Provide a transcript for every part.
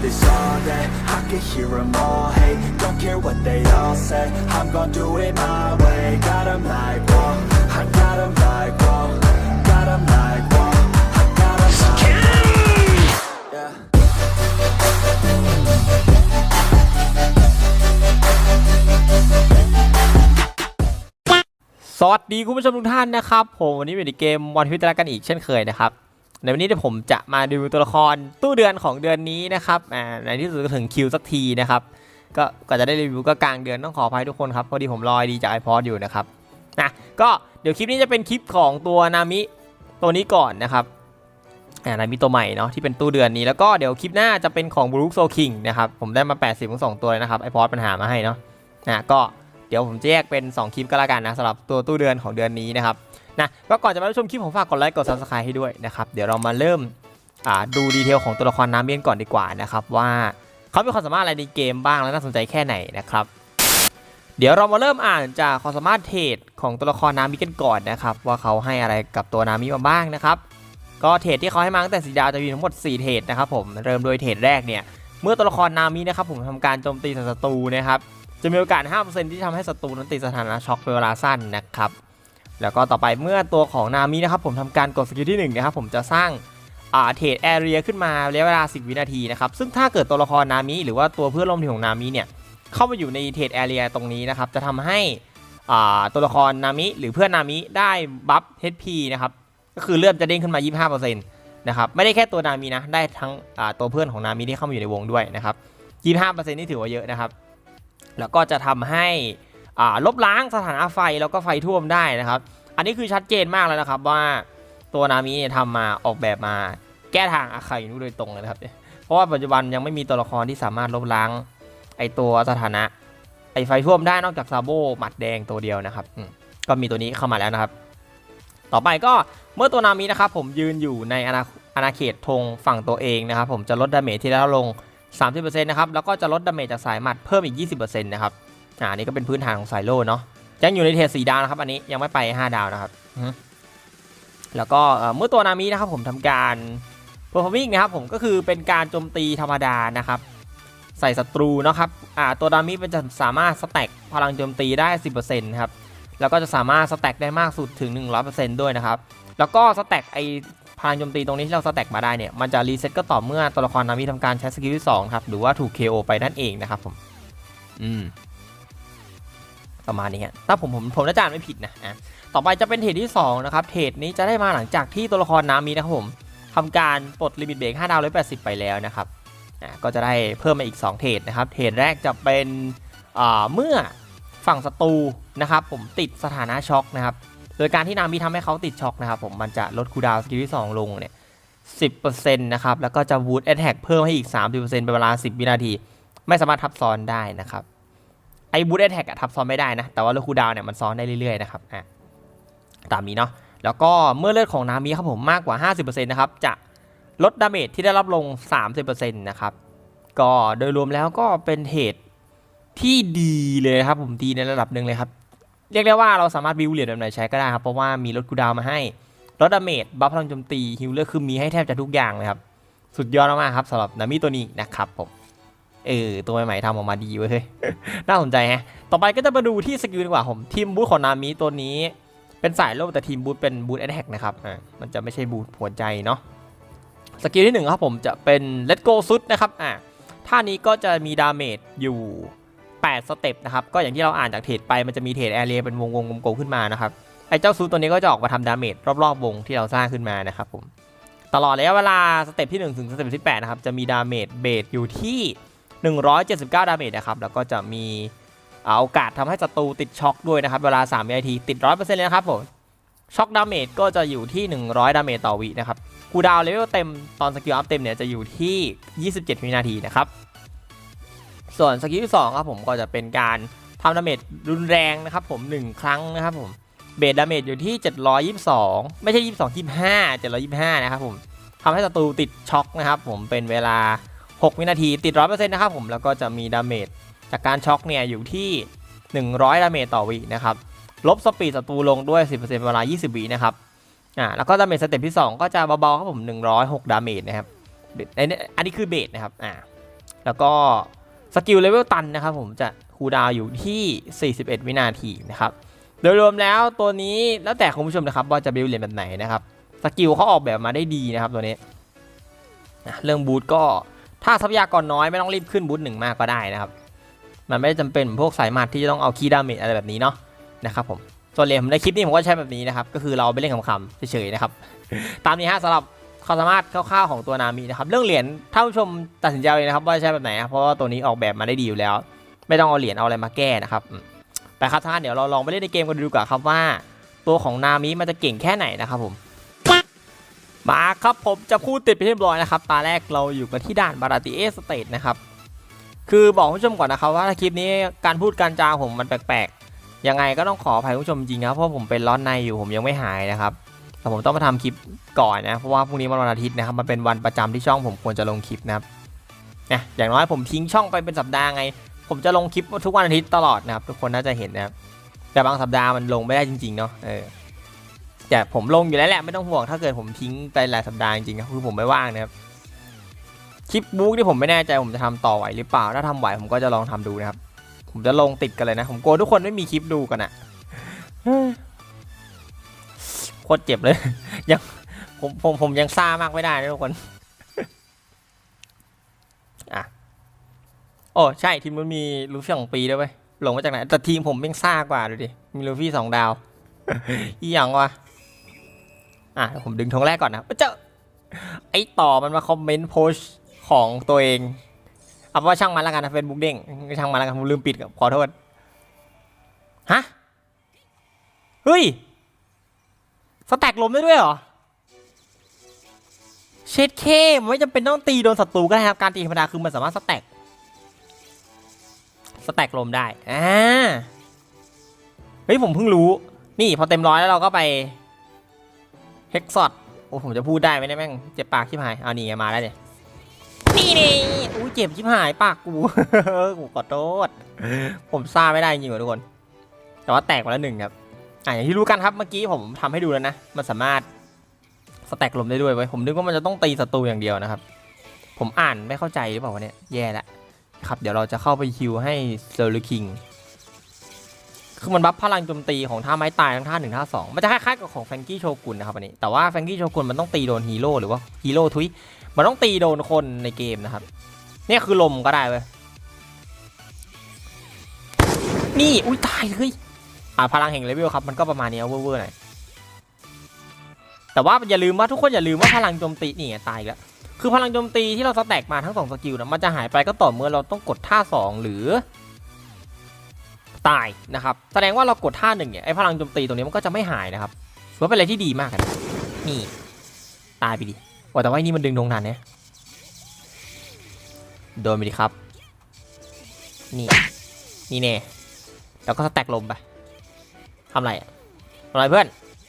this all day I can hear them all hate Don't care what they all say I'm gon' do it my way Got 'em like, whoa I got 'em like, whoa Got 'em like, whoa I got 'em like, yeah สวัสดีคุณผู้ชมทุกท่านนะครับผมวันนี้อยู่ในเกมวันพิจารกันอีกเช่นเคยนะครับ ในวันนี้เดี๋ยวผมจะมาดูตัวละครตู้เดือนของเดือนนี้นะครับอ่าในที่สุดก็ถึงคิวสักทีนะครับ ก็ก็จะได้รีวิวก็กลางเดือนต้องขออภัยทุกคนครับพอดีผมรอยดีจากไอพอดอยู่นะครับนะก็เดี๋ยวคลิปนี้จะเป็นคลิปของตัวนามิตัวนี้ก่อนนะครับอ่านามิตัวใหม่เนาะที่เป็นตู้เดือนนี้แล้วก็เดี๋ยวคลิปหน้าจะเป็นของบรูคโซคิงนะครับผมได้มา 80ทั้งสองตัวเลยนะครับไอพอดปัญหามาให้เนาะนะก็เดี๋ยวผมจะแยกเป็น 2 คลิปก็แล้วกันนะสำหรับตัวตู้เดือนของเดือนนี้นะครับ นะก็ก่อนจะมารับชมคลิปผมฝากกดไลค์กด subscribe ให้ด้วยนะครับเดี๋ยวเรามาเริ่มดูดีเทลของตัวละครน้ำเบี้ยนก่อนดีกว่านะครับว่าเขามีความสามารถอะไรในเกมบ้างและน่าสนใจแค่ไหนนะครับเดี๋ยวเรามาเริ่มอ่านจากความสามารถเทรดของตัวละครนามิกันก่อนนะครับว่าเขาให้อะไรกับตัวนามิมาบ้างนะครับก็เทรดที่เขาให้มาตั้งแต่สีดาวจะมีทั้งหมด 4 เทรดนะครับผมเริ่มโดยเทรดแรกเนี่ยเมื่อตัวละครนามินะครับผมทำการโจมตีศัตรูนะครับจะมีโอกาส 5%ที่ทำให้ศัตรูนั้นติดสถานะช็อกเป็นเวลาสั้นนะครับ แล้วก็ต่อไปเมื่อตัวของนามินะครับผมทำการกดสกิลที่1นะครับผมจะสร้างเทรดแอเรียขึ้นมาระยะเวลา 10 วินาทีนะครับซึ่งถ้าเกิดตัวละครนามิหรือว่าตัวเพื่อนร่วมทีมของนามิเนี่ยเข้ามาอยู่ในเทรดแอเรียตรงนี้นะครับจะทำให้ตัวละครนามิหรือเพื่อนนามิได้บัฟ HP นะครับก็คือเลือดจะเด้งขึ้นมา 25%นะครับไม่ได้แค่ตัวนามินะได้ทั้งตัวเพื่อนของนามิที่เข้ามาอยู่ในวงด้วยนะครับ25%นี่ถือว่าเยอะนะครับแล้วก็จะทำให้ ลบล้างสถานะไฟแล้วก็ไฟท่วมได้นะครับ อันนี้คือชัดเจนมากแล้วนะครับว่าตัวนามิเนี่ยทำมาออกแบบมาแก้ทางอาคาอินุโดยตรงเลยนะครับ เพราะว่าปัจจุบันยังไม่มีตัวละครที่สามารถลบล้างไอตัวสถานะไอไฟท่วมได้นอกจากซาโบหมัดแดงตัวเดียวนะครับก็มีตัวนี้เข้ามาแล้วนะครับ ต่อไปก็เมื่อตัวนามินะครับผมยืนอยู่ในอาณาอาณาเขตธงฝั่งตัวเองนะครับผมจะลดดาเมจที่ได้ลง 30%นะครับแล้วก็จะลดดาเมจจากสายหมัดเพิ่มอีก 20%นะครับ อ่านี่ก็เป็นพื้นฐานของสายโล่เนาะยังอยู่ในเทรดสีดาวนะครับอันนี้ยังไม่ไป 5 ดาวนะครับอือฮึแล้วก็เอ่อเมื่อตัวนามินะครับผมทำการ performing นะครับผมก็คือเป็นการโจมตีธรรมดานะครับ ใส่ศัตรูนะครับอ่าตัวนามิเป็นจะสามารถสแต็กพลังโจมตีได้ 10%นะครับแล้วก็จะสามารถสแต็กได้มากสุดถึง 100%ด้วยนะครับ แล้วก็สแต็กไอพลังโจมตีตรงนี้ที่เราสแต็กมาได้เนี่ยมันจะรีเซ็ตก็ต่อเมื่อตัวละครนามิทำการใช้สกิลที่2ครับหรือว่าถูก KO ไปนั่นเองนะครับผมอืม ประมาณนี้ฮะถ้าผมผมผมน่าจะอ่านไม่ผิดนะอะต่อไปจะเป็นเทรดที่2นะครับเทรดนี้จะได้มาหลังจากที่ตัวละครนามินะครับผมทำการปลดลิมิตเบรก5ดาว180ไปแล้วนะครับอะก็จะได้เพิ่มมาอีก 2 เทรดนะครับเทรดแรกจะเป็นอ่าเมื่อฝั่งศัตรูนะครับผมติดสถานะช็อกนะครับโดยการที่นามิทำให้เขาติดช็อกนะครับผมมันจะลดคูดาวสกิลที่ 2 ลงเนี่ย10%นะครับแล้วก็จะวูดแอตแทกเพิ่มให้อีก 30%เป็นเวลา 10 วินาที ไม่สามารถทับซ้อนได้นะครับ อ้บูทแอตแท็กทับซ้อนไม่ได้นะ แต่ว่าลดคูดาวเนี่ยมันซ้อนได้เรื่อยๆนะครับอะตามนี้เนาะแล้วก็เมื่อเลือดของนามิครับผมมากกว่า 50%นะครับจะลดดาเมจที่ได้รับลง 30%นะครับก็โดยรวมแล้วก็เป็นเหตุที่ดีเลยครับผมดีในระดับหนึ่งเลยครับ เรียกได้ว่าเราสามารถบิวเหรียญแบบไหนใช้ก็ได้ครับ เพราะว่ามีลดคูดาวมาให้ลดดาเมจบัฟพลังโจมตีฮิลเลอร์คือมีให้แทบจะทุกอย่างเลยครับ สุดยอดมากครับสำหรับนามิตัวนี้นะครับผม เออตัวใหม่ๆทำออกมาดีเว้ยเฮ้ยน่าสนใจฮะต่อไปก็จะมาดูที่สกิลดีกว่าผมทีมบูทของนามิตัวนี้เป็นสายโลบแต่ทีมบูทเป็นบูทแอ t แทกนะครับอ่ามันจะไม่ใช่บูทหัวใจเนาะสกิลที่หนึ่งครับผมจะเป็น Let Go ซุดนะครับอ่าท่านี้ก็จะมีดาเมจอยู่8สเต็ปนะครับก็อย่างที่เราอ่านจากเทรดไปมันจะมีเทรดแอเรียเป็นวงวงกลมๆขึ้นมานะครับไอ้เจ้าซูตัวนี้ก็จะออกมาทำดาเมจรอบๆวงที่เราสร้างขึ้นมานะครับผมตลอดระยะเวลาสเต็ปที่ 1 ถึงสเต็ปที่8นะครับจะมีดาเมจเบสอยู่ที่ 179 ดาเมจนะครับแล้วก็จะมีโอกาสทำให้ศัตรูติดช็อคด้วยนะครับ เวลา3วินาทีติด 100%เลยนะครับผมช็อคดาเมจก็จะอยู่ที่ 100 ดาเมจต่อวินะครับคูดาวน์เลเวลเต็มตอนสกิลอัพเต็มเนี่ยจะอยู่ที่ 27 วินาทีนะครับ ส่วนสกิลที่2ครับผมก็จะเป็นการทำดาเมจรุนแรงนะครับผม 1 ครั้งนะครับผมเบสดาเมจอยู่ที่ 722 ไม่ใช่ 22 25 725 นะครับผมทำให้ศัตรูติดช็อคนะครับผมเป็นเวลา 6 วินาทีติด 100%นะครับผมแล้วก็จะมีดาเมจจากการช็อคเนี่ยอยู่ที่ 100 ดาเมจต่อวินะครับ ลบสปีดศัตรูลงด้วย 10%เวลา 20 วินะครับอ่าแล้วก็ดาเมจสเต็ปที่ 2 ก็จะเบาๆครับผม 106 ดาเมจนะครับเบสอันนี้อันนี้คือเบสนะครับอ่าแล้วก็สกิลเลเวลตันนะครับผมจะคูดาวอยู่ที่ 41 วินาทีนะครับโดยรวมแล้วตัวนี้แล้วแต่คุณผู้ชมนะครับว่าจะบิลเหรียญแบบไหนนะครับสกิลเขาออกแบบมาได้ดีนะครับตัวนี้เรื่องบูทก็ ถ้าทรัพยากรน้อยไม่ต้องรีบขึ้นบูทหนึ่งมากก็ได้นะครับ มันไม่ได้จำเป็นพวกสายมัดที่จะต้องเอาคีย์ดาเมจอะไรแบบนี้เนาะนะครับผมส่วนเหรียญผมในคลิปนี้ผมก็ใช้แบบนี้นะครับ ก็คือเราไปเล่นขำๆเฉยๆนะครับ ตามนี้ฮะสำหรับความสามารถคร่าวๆของตัวนามินะครับเรื่องเหรียญท่านผู้ชมตัดสินใจเอาเองนะครับว่าใช้แบบไหนนะเพราะว่าตัวนี้ออกแบบมาได้ดีอยู่แล้ว ไม่ต้องเอาเหรียญเอาอะไรมาแก้นะครับอืมไปครับท่านเดี๋ยวเราลองไปเล่นในเกมกันดูกว่าครับว่า ตัวของนามิมันจะเก่งแค่ไหนนะครับผม มาครับผมจะพูดติดไปเรียบร้อยนะครับตาแรกเราอยู่กันที่ด่านบาราติเอสเตทนะครับคือบอกผู้ชมก่อนนะครับว่าคลิปนี้การพูดการจาผมมันแปลกๆยังไงก็ต้องขออภัยผู้ชมจริงครับเพราะผมเป็นร้อนในอยู่ผมยังไม่หายนะครับแต่ผมต้องมาทำคลิปก่อนนะเพราะว่าพรุ่งนี้มันวันอาทิตย์นะครับมันเป็นวันประจำที่ช่องผมควรจะลงคลิปนะครับนะอย่างน้อยผมทิ้งช่องไปเป็นสัปดาห์ไง ผมจะลงคลิปทุกวันอาทิตย์ตลอดนะครับทุกคนน่าจะเห็นนะครับแต่บางสัปดาห์มันลงไม่ได้จริงๆเนาะเออ แต่ผมลงอยู่แล้วแหละไม่ต้องห่วงถ้าเกิดผมทิ้งไปหลายสัปดาห์จริงๆคือผมไม่ว่างนะครับคลิปบุ๊กที่ผมไม่แน่ใจผมจะทำต่อไหวหรือเปล่า ถ้าทำไหวผมก็จะลองทำดูนะครับ ผมจะลงติดกันเลยนะ ผมกลัวทุกคนไม่มีคลิปดูกันอะโคตรเจ็บเลยยังผมผมผมยังซ่ามากไม่ได้นะทุกคนอะโอ้ใช่ทีมมันมีลูฟี่สองปีด้วยเว้ยลงมาจากไหนแต่ทีมผมยังซ่ากว่าดูดิมีลูฟี่สองดาว อีหยังวะ อะผมดึงธงแรกก่อนนะเจ้าไอ้ต่อมันมาคอมเมนต์โพสของตัวเองเอาเป็นว่าช่างมันล้วกันนะเฟซบุ๊กเด้งช่างมันล้วกันผมลืมปิดกับขอโทษฮะเฮ้ยสแต็กลมได้ด้วยเหรอเช็ดเคมันไม่จำเป็นต้องตีโดนศัตรูก็ได้ครับการตีธรรมดาคือมันสามารถสแต็กสแต็กลมได้อ่าเฮ้ยผมเพิ่งรู้ นี่พอเต็มร้อยแล้วเราก็ไป เฮกซอดโอ้ผมจะพูดได้ไหมเนี่ยแม่งเจ็บปากชิบหายเอานี่ไงมาแล้วเนี่ยนี่นี่อู้เจ็บชิบหายปากกูกูขอโทษผมซ่าไม่ได้จริงๆว่ะทุกคน แต่ว่าแตกมาแล้วหนึ่งครับอะอย่างที่รู้กันครับเมื่อกี้ผมทำให้ดูแล้วนะมันสามารถสแต็กลมได้ด้วยไว้ยผมนึกว่ามันจะต้องตีศัตรูอย่างเดียวนะครับ ผมอ่านไม่เข้าใจหรือเปล่าวะเนี่ยแย่ละครับเดี๋ยวเราจะเข้าไปฮิวให้เซอร์ลูคิง คือมันบัฟพลังโจมตีของท่าไม้ตายทั้งท่าหนึ่งท่าสองมันจะคล้ายๆกับของแฟงกี้โชกุนนะครับอันนี้แต่ว่าแฟงกี้โชกุนมันต้องตีโดนฮีโร่หรือว่าฮีโร่ทุยมันต้องตีโดนคนในเกมนะครับเนี่ยคือลมก็ได้เว้ยนี่อุ้ยตายเลยอ่าพลังแห่งเลเวลครับมันก็ประมาณนี้เวอร์ๆหน่อยแต่ว่าอย่าลืมว่าทุกคนอย่าลืมว่าพลังโจมตีนี่ตายแล้วคือพลังโจมตีที่เราสแต็กมาทั้งสองสกิลนะมันจะหายไปก็ต่อเมื่อเราต้องกดท่าสองหรือ ตายนะครับแสดงว่าเรากดท่าหนึ่งเนี่ยไอ้พลังโจมตีตรงนี้มันก็จะไม่หายนะครับถือว่าเป็นอะไรที่ดีมากนะนี่ตายไปดิว่าแต่ว่าไอ้นี่มันดึงดงทันเนี่ยโดนไปดิครับ นี่นี่เน่แล้วก็สแต็กลมไปทำไรอะไรเพื่อน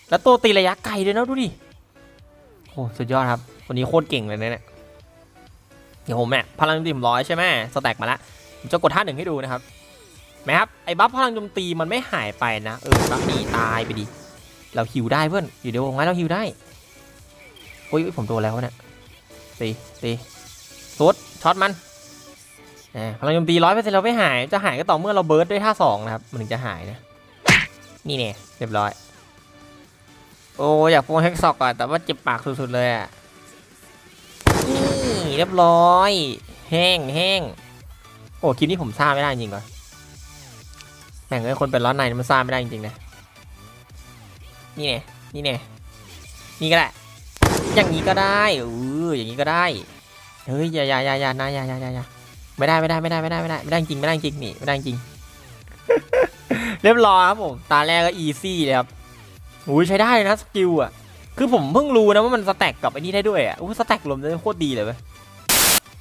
แล้วตัวตีระยะไกลด้วยนะดูดิโอ้สุดยอดครับวันนี้โคตรเก่งเลยนะเนี่ยเดี๋ยวผมเนี่ยพลังโจมตีผมร้อยใช่ไหมสแต็กมาแล้วผมจะกดท่าหนึ่งให้ดูนะครับ ไหมครับไอ้บัฟพลังโจมตีมันไม่หายไปนะเออบัฟนี่ตายไปดิเราฮิวได้เพื่อนอยู่เดี๋ยววงไว้เราฮิวได้โอ้ยผมโดนแล้วเนี่ยตีตีสุดช็อตมันพลังโจมตีร้อยเปอร์เซ็นต์เราไม่หาย จะหายก็ต่อเมื่อเราเบิร์ดด้วยท่าสองนะครับ มันถึงจะหายนะ นี่เนี่ยเรียบร้อย โอ้อยากโปรเฮกซอกก่อนแต่ว่าเจ็บปากสุดๆเลยอะ นี่เรียบร้อย แห้งแห้งโอ้คลิปนี้ผมซ่าไม่ได้จริงก่อน แม่งเอ้คนเป็นร้อในมันซ่างไม่ได้จริงๆนะ นี่เนี่ยนี่เนี่ยนี่ก็ได้ อย่างนี้ก็ได้เอออย่างนี้ก็ได้ เฮ้ยอย่าอย่าอย่าอย่านะอย่าอย่าอย่ายาไม่ได้ไม่ได้ไม่ได้ไม่ได้ไม่ได้ไม่ได้จริงไม่ได้จริงนี่ไม่ได้จริง เรียบร้อยครับผมตาแรกก็อีซี่เลยครับอุ้ยใช้ได้นะสกิลอะคือผมเพิ่งรู้นะว่ามันสแต็กกับไอ้นี่ได้ด้วยอะอู้สแต็กรวมได้โคตรดีเลยเว้ย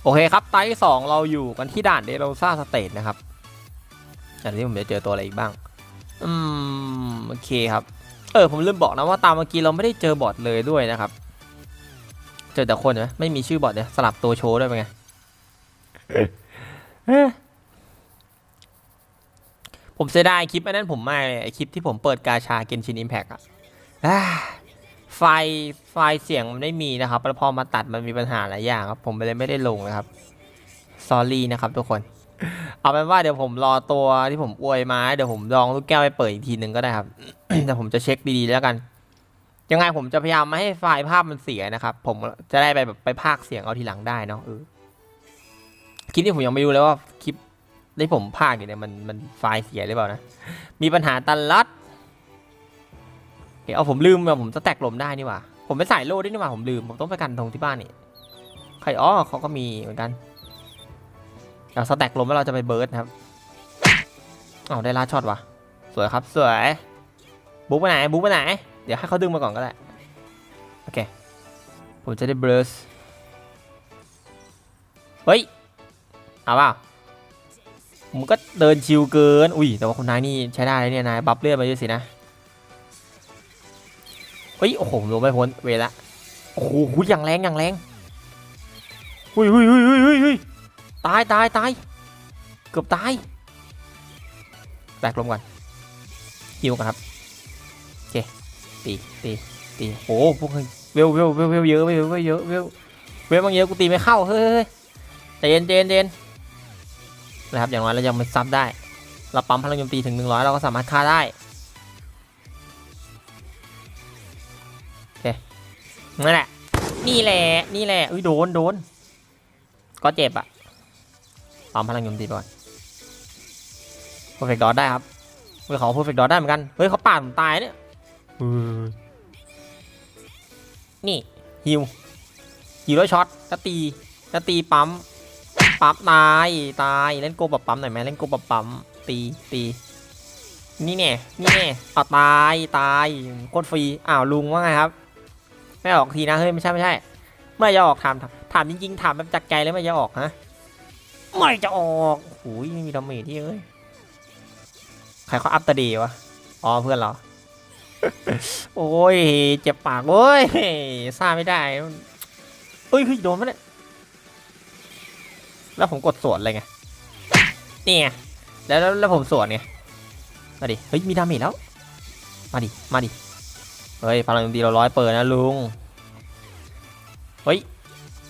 โอเคครับตาที่สองเราอยู่กันที่ด่านเดโรซ่าสเตทนะครับ นนี้ผมจะเจอตัวอะไรอีกบ้าง อืมโอเคครับ เออผมลืมบอกนะว่าตามเมื่อกี้เราไม่ได้เจอบอทเลยด้วยนะครับ เจอแต่คนใช่ไหมไม่มีชื่อบอทเนี่ยสลับตัวโชว์ด้วยเป็นไงเอ้ยผมเสียดายคลิปอันนั้นผมมากเลยไอคลิปที่ผมเปิดกาชาเกนชินอิมแพกอะไฟไฟเสียงมันไม่มีนะครับแล้วพอมาตัดมันมีปัญหาหลายอย่างครับ ผมเลยไม่ได้ลงนะครับ ซอรี่นะครับทุกคน เอาเป็นว่าเดี๋ยวผมรอตัวที่ผมอวยมาเดี๋ยวผมลองลูกแก้วไปเปิดอีกทีหนึ่งก็ได้ครับ แต่ผมจะเช็คดีๆแล้วกัน ยังไงผมจะพยายามไม่ให้ไฟล์ภาพมันเสียนะครับ ผมจะได้ไปแบบไปพากเสียงเอาทีหลังได้เนาะเออคลิปนี้ผมยังไม่รู้เลยว่าคลิปที่ผมพากอยู่เนี่ยมันมันไฟล์เสียหรือเปล่านะ มีปัญหาตลอดเดี๋ยวเอาผมลืมอะผมจะแตกลมได้นี่หว่าผมไปใส่โล่ด้วยนี่หว่าผมลืมผมต้องไปกันธงที่บ้านนี่ใครอ๋อเขาก็มีเหมือนกัน เราสแต็กลมแล้วเราจะไปเบิร์ดนะครับเอาได้ลาช็อตวะสวยครับสวยบุ๊กไปไหนบุ๊กไปไหน เดี๋ยวให้เขาดึงมาก่อนก็ได้ โอเค ผมจะได้เบิร์สเฮ้ย เอาเปล่าผมก็เดินชิวเกิน อุ้ย แต่ว่าคนนายนี่ใช้ได้เลยเนี่ยนายบัฟเลือดมาเยอะสินะ เฮ้ย โอ้โหผมลงไม่พ้น เวละ โอ้โหอย่างแรงอย่างแรง อุ้ยอุ้ยอุ้ยอุ้ยอุ้ยอุ้ย ตายตายตายเกือบตายแตกลมก่อนฮิวกันครับโอเคตีตีตีโอ้พวกเวลเวลเวลเวลเยอะเวลเวลเยอะเวลเวลบางเยอะกูตีไม่เข้าเฮ้ยเฮ้ยใจเย็นใจเย็นใจเย็นนะครับอย่างน้อยเรายังไม่ซับได้ เราปั๊มพลังโจมตีถึง 100 เราก็สามารถฆ่าได้โอเคนั่นแหละนี่แหละนี่แหละอุ้ยโดนโดนก็เจ็บอะ ปั๊มพลังโจมตีไปก่อนเพอร์เฟกต์ดอทได้ครับเฮ้ยเขาเพอร์เฟกต์ดอทได้เหมือนกัน เฮ้ยเขาปาดผมตายเนี่ยนี่ฮิวฮิวแล้วช็อตแล้วตีแล้วตีปั๊มปั๊มตายตายเล่นโกแบบปั๊มหน่อยไหมเล่นโกแบบปั๊มตีตีนี่แน่นี่แน่เอาตายตายโคตรฟรีอ้าวลุงว่าไงครับ ไม่ออกทีนะเฮ้ยไม่ใช่ไม่ใช่เมื่อจะออกถามถามจริงๆถามแบบจากใจเลยเมื่อจะออกฮะ ไม่จะออกโอยไม่มีดาเมจที่เอ้ย ใครเขาอัพตะดีวะ อ๋อเพื่อนเราโอ้ย เจ็บปากเว้ยซ่าไม่ได้เอ้ยคือโดนมันเนี่ย แล้วผมกดสวนเลยไงนี่ไงแล้วแล้วผมสวนไง มาดิ เฮ้ย มีดาเมจแล้ว มาดิ มาดิ เฮ้ย พลังโจมตีเราร้อยเปิดนะลุง เฮ้ย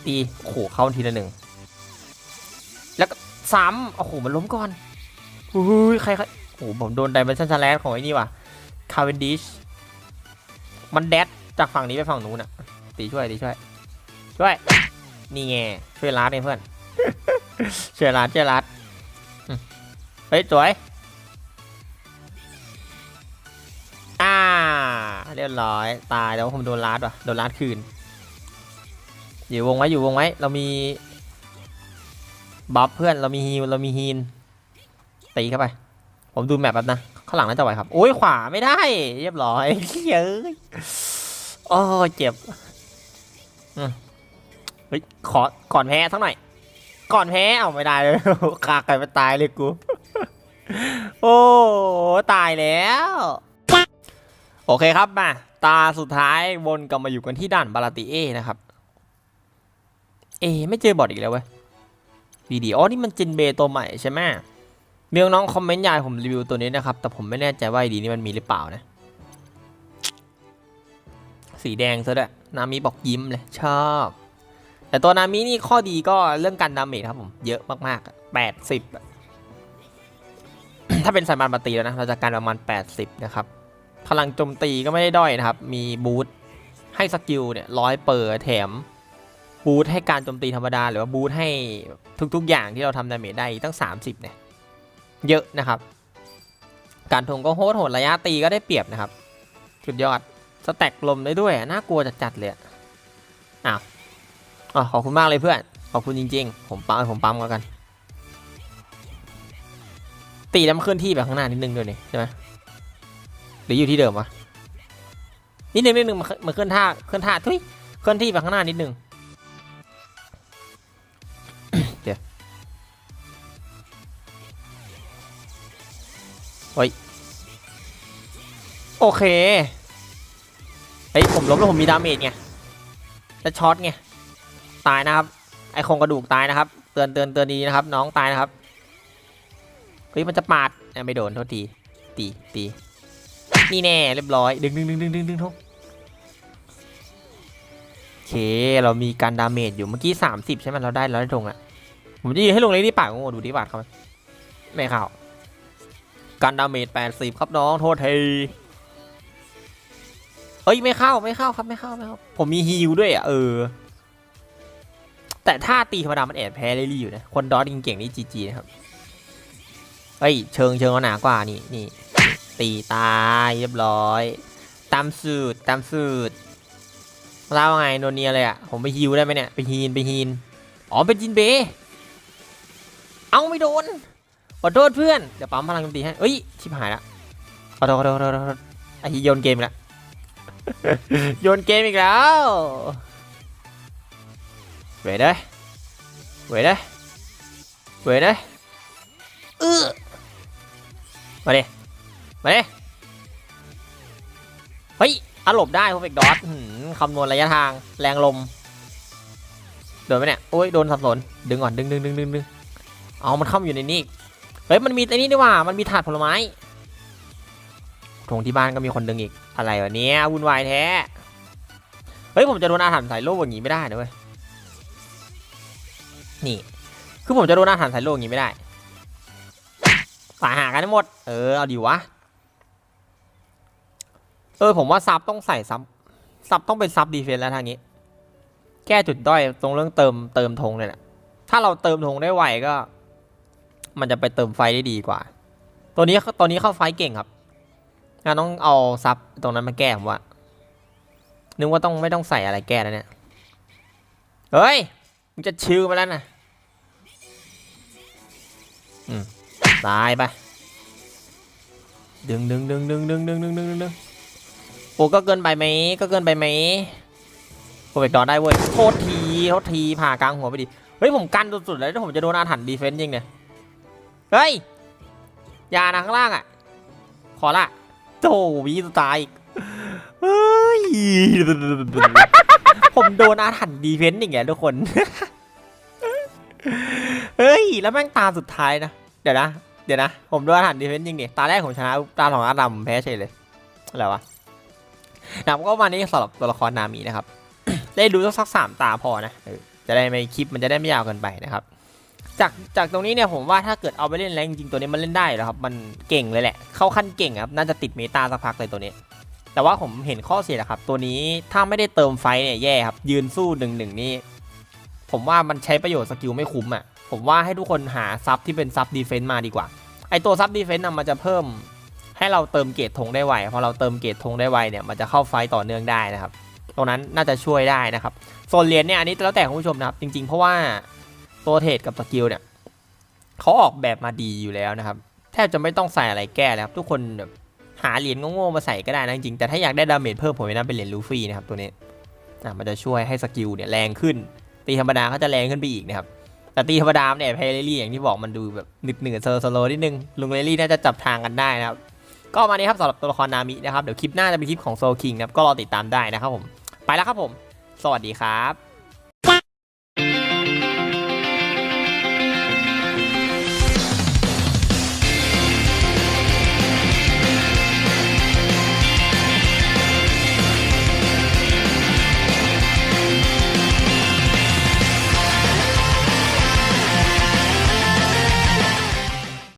ตีโอ้โหเข้าทีละหนึ่ง ซ้ำโอ้โหมันล้มก่อนอุ้ยใครใครโอ้โหผมโดนไดเมนชันชาแลของไอ้นี่ว่ะคาเวนดิชมันแดดจากฝั่งนี้ไปฝั่งนู้นอะตีช่วยตีช่วย ช่วย นี่ไงช่วยรัดเนี่ยเพื่อนช่วยรัดช่วยรัดเฮ้ยสวยอ่าเรียบร้อยตายแล้วผมโดนรัดว่ะโดนรัดคืนอยู่วงไว้อยู่วงไว้เรามี บัฟเพื่อนเรามีฮีลเรามีฮีนตีเข้าไป ผมดูแมปแป๊บนะ ข้างหลังน่าจะไหวครับ โอ้ยขวาไม่ได้ เรียบร้อยเฮ้ยโอ้เจ็บอืมเฮ้ยขอก่อนแพ้สักหน่อย ก่อนแพ้เอาไม่ได้เลยคาไก่ไปตายเลยกู โอ้ตายแล้ว โอเคครับมา ตาสุดท้ายวนกลับมาอยู่กันที่ด่านบาลาติเอนะครับ เอไม่เจอบอทอีกแล้วเว้ย ดีดีอ๋อนี่มันจินเบย์ตัวใหม่ใช่ไหมมีน้องคอมเมนต์ยายผมรีวิวตัวนี้นะครับ แต่ผมไม่แน่ใจว่าไอดีนี้มันมีหรือเปล่านะ สีแดงซะด้วยนามิบอกยิ้มเลย ชอบ แต่ตัวนามินี่ข้อดีก็เรื่องการดาเมจครับผม เยอะมากๆแปดสิบถ้าเป็นสายมันปฏิแล้วนะ เราจะการประมาณ 80 นะครับ พลังโจมตีก็ไม่ได้ด้อยนะครับ มีบูทให้สกิลเนี่ยร้อยเปอร์แถม บูทให้การโจมตีธรรมดา หรือว่าบูทให้ทุกๆ อย่างที่เราทำดาเมจได้ตั้ง 30เนี่ยเยอะนะครับ การทงก็โหดโหดระยะตีก็ได้เปรียบนะครับสุดยอดสแต็กลมได้ด้วยน่ากลัวจัดๆเลยอะอ้าวอ๋อขอบคุณมากเลยเพื่อน ขอบคุณจริง ๆ ผมปั๊มผมปั๊มแล้วกัน ตีแล้วมันเคลื่อนที่ไปข้างหน้านิดนึงด้วยนี่ใช่ไหมหรืออยู่ที่เดิมวะนิดนึงนิดนึงมันมันเคลื่อนท่าเคลื่อนท่าทุยเคลื่อนที่ไปข้างหน้านิดนึง โอเค เฮ้ย ผมล้มแล้วผมมีดาเมจไงแล้วช็อตไง ตายนะครับ ไอโครงกระดูกตายนะครับ เตือนเตือนเตือนดีนะครับ น้องตายนะครับ เฮ้ย มันจะปาดไม่โดนโทษที ตี ตี นี่แน่ เรียบร้อย ดึงดึงดึงดึงดึงดึงทุกโอเค เรามีการดาเมจอยู่ เมื่อกี้ 30 ใช่ไหมเราได้เราได้ตรงอะผมจะยิงให้ลุงเล็กที่ปากโง่ดูที่ปากเขาไหมไม่ข้าการดาเมจแปดสิบครับน้อง โทษที เอ้ยไม่เข้าไม่เข้าครับไม่เข้าไม่เข้าผมมีฮิลด้วยอะเออ แต่ถ้าตีธรรมดามันแอบแพ้เรลลี่อยู่นะคนดอทเก่งๆนี่จีจีนะครับเฮ้ยเชิงเชิงเอาหนากว่านี่นี่ตีตายเรียบร้อย ตามสูตรตามสูตรเล่าไงโนเนียเลยอะผมไปฮิวได้ไหมเนี่ยไปฮีนไปฮีนอ๋อเป็นจินเบเอาไม่โดนขอโทษเพื่อนเดี๋ยวปั๊มพลังโจมตีให้เอ้ยชิบหายละขอโทษขอโทษขอโทษขอโทษไอ้ที่โยนเกมล้ว โยนเกมอีกแล้วเวทเลยเวทเลยเวทเลยเออมาดิมาดิเฮ้ยอาหลบได้พวกเอกดอทคำนวณระยะทางแรงลม โดนไหมเนี่ย โอ้ย โดนสับสน ดึงก่อน ดึงดึงดึงดึงดึงเอามันเข้าอยู่ในนี้ เฮ้ย มันมีไอ้นี่ด้วยว่า มันมีถาดผลไม้ ตรงที่บ้านก็มีคนดึงอีกอะไรวะเนี้ยวุ่นวายแท้ เฮ้ยผมจะโดนอาถรรพ์สายโลกอย่างนี้ไม่ได้นะเว้ย นี่ คือผมจะโดนอาถรรพ์สายโลกอย่างนี้ไม่ได้สาหากันทั้งหมด เออเอาดีวะ เออผมว่าซับต้องใส่ซับซับต้องเป็นซับดีเฟนแล้วทางนี้ แก้จุดด้อยตรงเรื่องเติมเติมธงเนี่ยแหละ ถ้าเราเติมธงได้ไวก็ มันจะไปเติมไฟได้ดีกว่า ตัวนี้ตัวนี้เข้าไฟเก่งครับ งั้นต้องเอาซับตรงนั้นมาแก้ผมว่านึกว่าต้องไม่ต้องใส่อะไรแก้แล้วเนี่ย เฮ้ย มึงจะชิวมาแล้วนะอืมตายไปดึงดึงดึงดึงดึงดึงดึงดึงดึงโอ้ก็เกินไปไหมก็เกินไปไหมโปรเฟกดอได้เว้ย โทษที โทษที ผ่ากลางหัวไปดิ เฮ้ย ผมกันสุดๆเลยถ้าผมจะโดนอาถรรพ์ดีเฟนต์จริงเนี่ย เฮ้ยอยานะข้างล่างอะ ขอละ โถวีสุดท้ายอีกเฮ้ย ผมโดนอาถรรพ์ดีเฟนต์อย่างเงี้ยทุกคน เฮ้ย แล้วแม่งตาสุดท้ายนะ เดี๋ยวนะ เดี๋ยวนะ ผมโดนอาถรรพ์ดีเฟนต์จริงดิตาแรกผมชนะ ตาสองอาดำผมแพ้เฉยเลย อะไรวะนะก็วันนี้สำหรับตัวละครนามีนะครับ ได้ดูสักสามตาพอนะจะได้ไม่คลิปมันจะได้ไม่ยาวเกินไปนะครับ จากจากตรงนี้เนี่ยผมว่าถ้าเกิดเอาไปเล่นแรงจริงๆตัวนี้มันเล่นได้แล้วครับมันเก่งเลยแหละ เข้าขั้นเก่งครับน่าจะติดเมตาสักพักเลยตัวนี้ แต่ว่าผมเห็นข้อเสียนะครับ ตัวนี้ถ้าไม่ได้เติมไฟเนี่ยแย่ครับ ยืนสู้หนึ่งหนึ่งนี่ผมว่ามันใช้ประโยชน์สกิลไม่คุ้มอะผมว่าให้ทุกคนหาซับที่เป็นซับดีเฟนต์มาดีกว่า ไอตัวซับดีเฟนต์น่ะมันจะเพิ่มให้เราเติมเกรดธงได้ไวพอเราเติมเกรดธงได้ไวเนี่ยมันจะเข้าไฟต่อเนื่องได้นะครับ ตรงนั้นน่าจะช่วยได้นะครับโซนเรียญเนี่ยอันนี้แล้วแต่คุณผู้ชมนะครับจริง ๆ เพราะว่า ตัวเทรดกับสกิลเนี่ยเขาออกแบบมาดีอยู่แล้วนะครับ แทบจะไม่ต้องใส่อะไรแก้แล้วครับ ทุกคนแบบหาเหรียญโง่ๆมาใส่ก็ได้นะจริงๆแต่ถ้าอยากได้ดาเมจเพิ่มผมแนะนำเป็นเหรียญลูฟี่นะครับตัวนี้อะมันจะช่วยให้สกิลเนี่ยแรงขึ้น ตีธรรมดาเขาจะแรงขึ้นไปอีกนะครับแต่ตีธรรมดาเนี่ยเพลลี่อย่างที่บอกมันดูแบบหนึบหนืดโซโลนิดนึงลุงเลลี่น่าจะจับทางกันได้นะครับก็มานี้ครับสำหรับตัวละครนามินะครับเดี๋ยวคลิปหน้าจะเป็นคลิปของโซคิงนะครับก็รอติดตามได้นะครับผมไปแล้วครับผม สวัสดีครับ